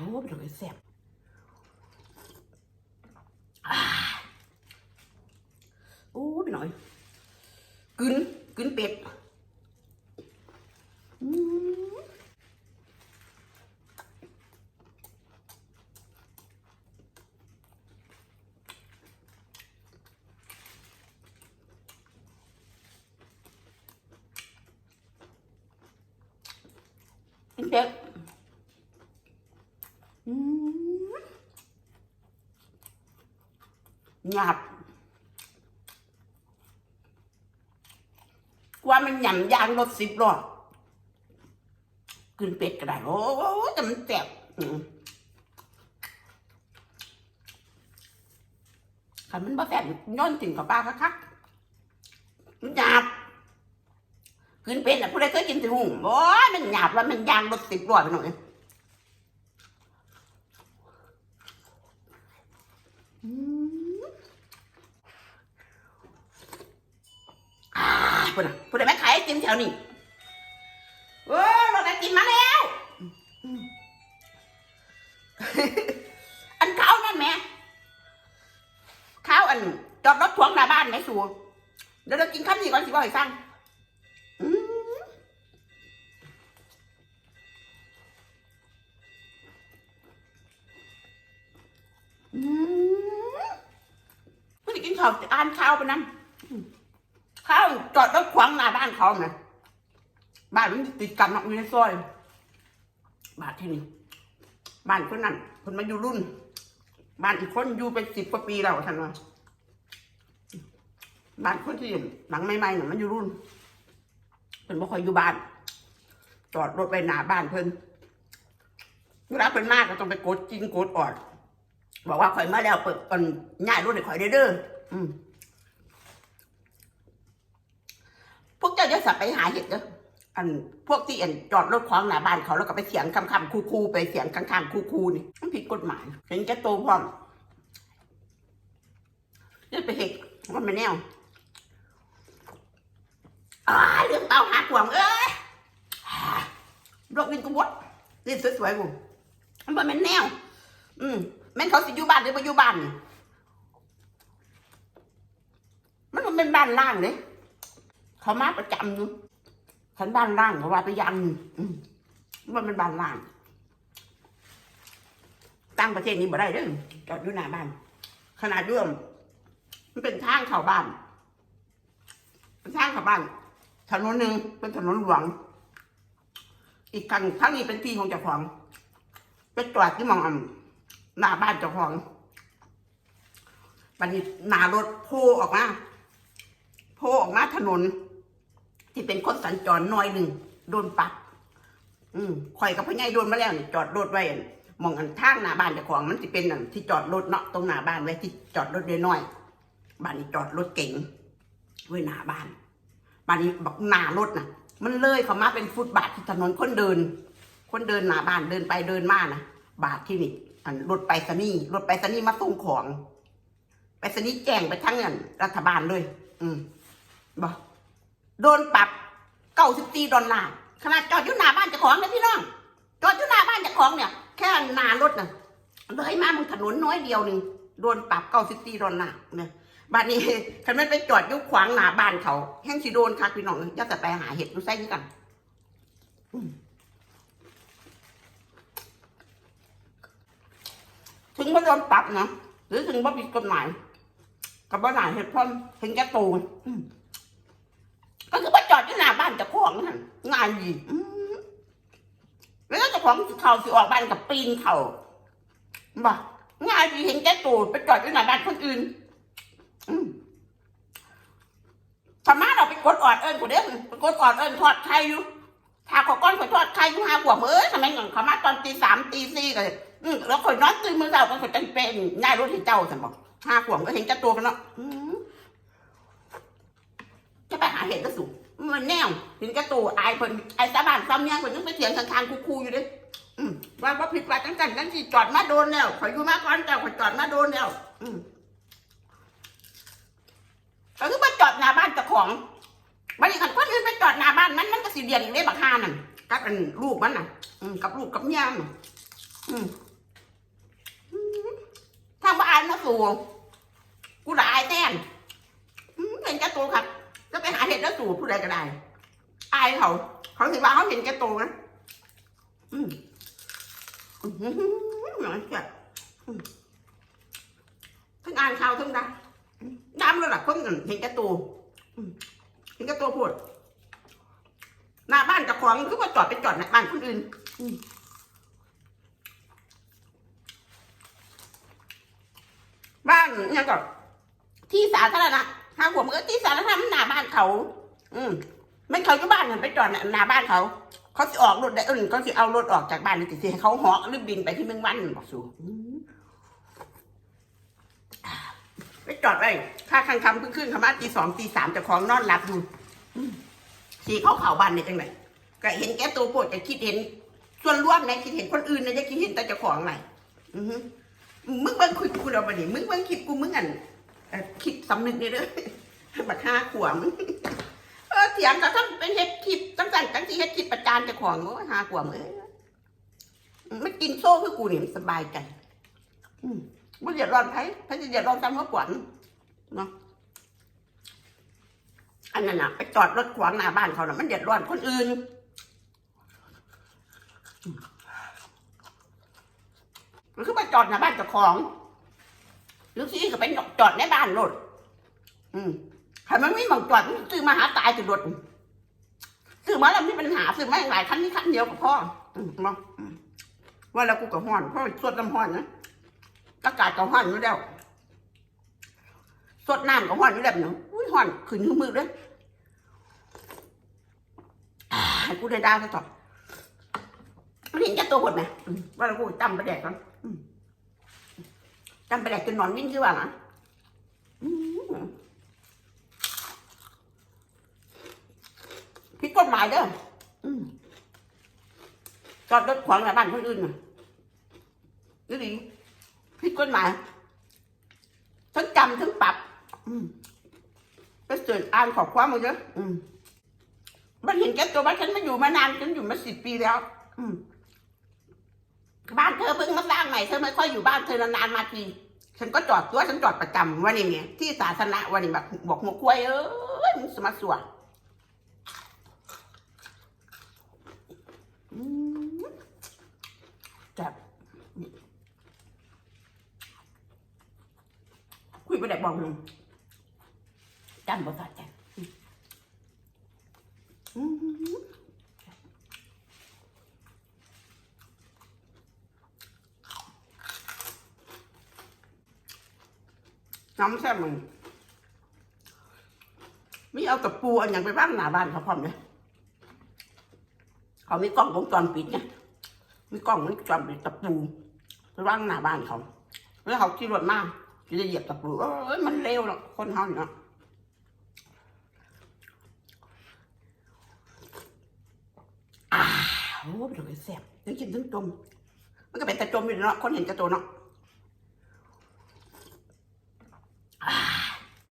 โอ้เป็นเลยแซ่บอ่าโอ้ไปหน่อยกึนกึนเป็ดอืมกึนเป็ดอืม หยาบกว่ามันหย่ำยางรถสิบล้อกินเป็ดก็ได้ โอ้โหแต่มันแสบขันมันบ่แสบย้อนถึงกับปลาคักๆมันหยาบกินเป็ดน่ะผู้ใดเคยกินถึงหูโอ้ยมันหยาบแล้วมันยางรถสิบล้อไปหน่อย อืมอ่าพูดนะพูดได้ไหมขายไอติมแถวนี้เออรถไอติมมาแล้ว อันเขานั่นแม่เขาอันจอดรถทวงหน้าบ้านไหมสูเดี๋ยวเรากินข้าวนี่ก่อนสิบ่อยฟังอืม เขาอ่านข้าวไปนั่นเขาจอดรถขวางหน้าบ้านเขาไงบ้านมันติดกันเนาะอยู่ในซอยบ้านที่นี่บ้านคนนั้นคนมาอยู่รุ่น บ้านอีกคนอยู่เป็นสิบกว่าปีแล้วท่านว่าบ้านคนที่หลังใหม่ๆน่ะมันอยู่รุ่นเพิ่นบ่ค่อยอยู่บ้าน จอดรถไว้หน้าบ้านเพิ่นเวลาเพิ่นมากก็ต้องไปกดจริงกดออดบอกว่าข่อยมาแล้วเปิดก่อนง่ายรถให้ข่อยเด้อเด้อ พวกเจ้าจะสับไปหาเห็ดเด้ออันพวกที่เอันจอดรถขวางหน้าบ้านเขาแล้วก็ไปเสียงคำคำคูคูไปเสียงข้างคูคูนี่มันผิดกฎหมายเห็นแก่ตัวพร้อมนี่ไปเห็ดว่ามันแนวอ้ายเรื่องเตาหาขวางเอ้ยโรควินกบดนี่สวยๆกูมันบ่แมันแนว อืมแม่นเขาสิอยู่บ้านหรือบ่อยู่บ้านนี่ มันบ่เป็นบ้านล่างเลยเขามาประจำอยู่ฉันบ้านล่างเขาว่าไปยังมว่ามันบ้านล่าง ตั้งประเทศนี้บ่ได้เด้อจอดอยู่หน้าบ้าน ขนาดร่วมมันเป็นทางเข้าบ้านเป็นทางเข้าบ้านถนนหนึ่งเป็นถนนหลวง อีกทางทางนี้เป็นที่ของเจ้าของไปจอดที่มองอันหน้าบ้านเจ้าของบัดนี้หน้ารถโผล่ออกมา โผล่ออกมาถนน ที่เป็นคนสัญจรหน้อยหนึ่งโดนปรับอืมข่อยกับพ่อใหญ่โดนมาแล้วนี่จอดรถไว้มองอันทางหน้าบ้านเจ้าของมันจะเป็นอันที่จอดรถเนาะตรงหน้าบ้านไว้ที่จอดรถน้อยบ้านนี้จอดรถเก๋งไว้หน้าบ้านบ้านนี้บอกหน้ารถน่ะ มันเลยเข้ามาเป็นฟุตบาทที่ถนนคนเดิน คนเดินหน้าบ้านเดินไปเดินมานะบาทที่นี่อันรถไปสนีย์รถไปสนีย์มาส่งของ ไปสนีย์แจ้งไปทั้งเงินรัฐบาลเลย อืม บอกโดนปรับเก้าสิบตีดอลลาร์ขนาดจอดอยู่หน้าบ้านเจ้าของเนะพี่น้อง จอดอยู่หน้าบ้านเจ้าของเนี่ย แค่หน้ารถน่ะเลยมามึงถนนน้อยเดียวหนึ่งโดนปรับเก้าสิบตีดอลลาร์เนี่ยบ้านนี้คันมันไปจอดยู่ขวางหน้าบ้านเขา แห้งสิโดนคักพี่น้องย่าแต่ไปหาเห็ดดูไส้นี่กันถึงว่าโดนปรับนะหรือถึงว่าผิดกฎหมายกับว่าหนาเหตุผลถึงแก่ตัวอืม ก็คือว่าจอดอยู่หน้าบ้านเจ้าของนั่นงานดีแล้วเจ้าของเขาสิออกบ้านกับปีนเขาบ่งานดีเห็นแก่ตูดไปจอดอยู่หน้าบ้านคนอื่นอืมสามารถเราไปกดออดเอิญกูเด้ไปกดออดเอิญทอดไข่อยู่ถ้าขอก้อนขอทอดไข่อยู่ห้าขวบเอ้ยทำไมอย่างเขามาตอนตีสามตีสี่กันแล้วขอยนอนตื่นมือเช้าก็ขอยจังเป็นง่ายรถที่เจ้าสันบอกห้าขวบก็เห็นแก่ตัวกันเนาะาเห็ดก็สูงมันแนวเห็นกระตูอายเพิ่นไอ้สาบานซ้ำเนี่ยเพิ่นยังไปเถียงทางๆคูๆอยู่เด้อืมว่าว่าผิดว่าจังกันจังสิจอดมาโดนแล้วขอยอยู่มาก่อนแต่ขอยจอดมาโดนแล้วอืมก็คือมาจอดหน้าบ้านเจ้าของบัดนี้คันอื่นไปจอดหน้าบ้านมันมันก็สิเดียนอีกเด้บักฮานั่นกับอันลูกมันน่ะกับลูกกับเมียมันอืมางบ้านมาสู่กูด่าไอ้แต้มอืมเห็นแก่ตัวครับ แล้วสู่ผู้ใดก็ได้อายเขา เขาถือว่าเขาเห็นแก่ตัวนะอืมอืมหน่อยเสียอืมทั้งอ่านข่าวทั้งดำดำแล้วล่ะคนกันเห็นแก่ตัวเห็นแก่ตัวพูดหน้าบ้านเจะของคือว่าจอดไปจอดในบ้านคนอื่นบ้านเนี่ยก็ที่สาธารณะทางผมก็ที่สาธารณะ เขา อืมไม่เขาอยู่บ้านมันไปจอดหน้าบ้านเขา เขาจะออกรถได้เอื่นเขาจะเอารถออกจากบ้านหรือสิให้เขาเหาะหรือบินไปที่เมืองวันบอกสูอืมไปจอดไว้ค่าคังคำเพิ่งขึ้นเขามาตีสองตีสามจะของนอนหลับอยู่สีเขาเข่าบ้านเนี่ยจังไหนก็เห็นแก่ตัวโปวดจะคิดเห็น ส่วนร่วมนะคิดเห็นคนอื่นนะจะคิดเห็นแต่เจ้าของไหนอือฮึมึงเบิ่งคุยกูเราบัดนี้มึงเบิ่งคลิปกูมึงอันเอ่อคิดสำนึกนี่เด้อ บักห้าขวมึงเออเถียงกับทั้งเป็นเฮ็ดคลิปตั้งแต่ตั้งที่เฮ็ดคลิปประจานจ้าของโอ้ห้าขวมเอ้ยไม่กินโซ่คือกูเนี่มันสบายใจอืมไม่เดือดร้อนไผไผจะเดือดร้อนตามหัวขวัญเนาะอันนั้นน่ะไปจอดรถขวางหน้าบ้านเขาน่ะมันเดือดร้อนคนอื่นมันคือไปจอดหน้าบ้านเจ้าของ หรือสิก็ไปจอดในบ้านรถอืม ถ้ามันไม่มองจอดมันซื้อมาหาตายถึงรถซื้อมาแล้วมีปัญหาซื้อมาหลายคันนี้คันเดียวกับพ่อมเนาะอืมว่าแล้วกูกับห้อนเพราะสดน้ำห้อนนะอากาศกับห้อนอยู่แล้วสดน้ำกับห้อนอยู่แล้วเนาะอุ้ยห้อนขึ้นขึ้นมือเลยให้กูได้ดาวซะต่อมันเห็นแค่ตัวหดนะอืมว่าเราพูดจำประแดกกันอืมจำปแดกจนนอนวิ่งคือว่านะอืม ผิดกฎหมายเด้ออืมจอดรถขวางหน้าบ้านคนอื่นน่ะนี่ดีผิดกฎหมายทั้งจำทั้งปรับ อืมไปเสิร์ชอ่านขอความมาเยอะอืมมันเห็นแก่ตัวว่าฉันมาอยู่มานานฉันอยู่มาสิบปีแล้ว อืมบ้านเธอเพิ่งมาสร้างใหม่เธอไม่ค่อยอยู่บ้านเธอนานๆมาทีฉันก็จอดตัวฉันจอดประจำวันนี้เนี่ยที่สาธารณะวันนี้แบบบอกหัวควายเอ้ยมึงสมาสัวอืม จับคุยไปได้บอกหนึ่งจำบ่ทันจ้ะอืมน้ำแซ่บมึงไม่เอาตะปูอันอย่างไปบ้างหนาบ้านเขาพร้อมเลย เขามีกล้องวงจรปิดไงมีกล้องวงจรปิดตะปูไปว่างหน้าบ้านเขาแล้วเขาขี่รถมาจะเหยียบตะปูเอ้ยมันเร็วหรอกคนเขาเนาะอ้าวเป็นไงแสบทั้งกินทั้งจมมันก็เป็นตะจมอยู่เนาะคนเห็นตะตัวเนาะ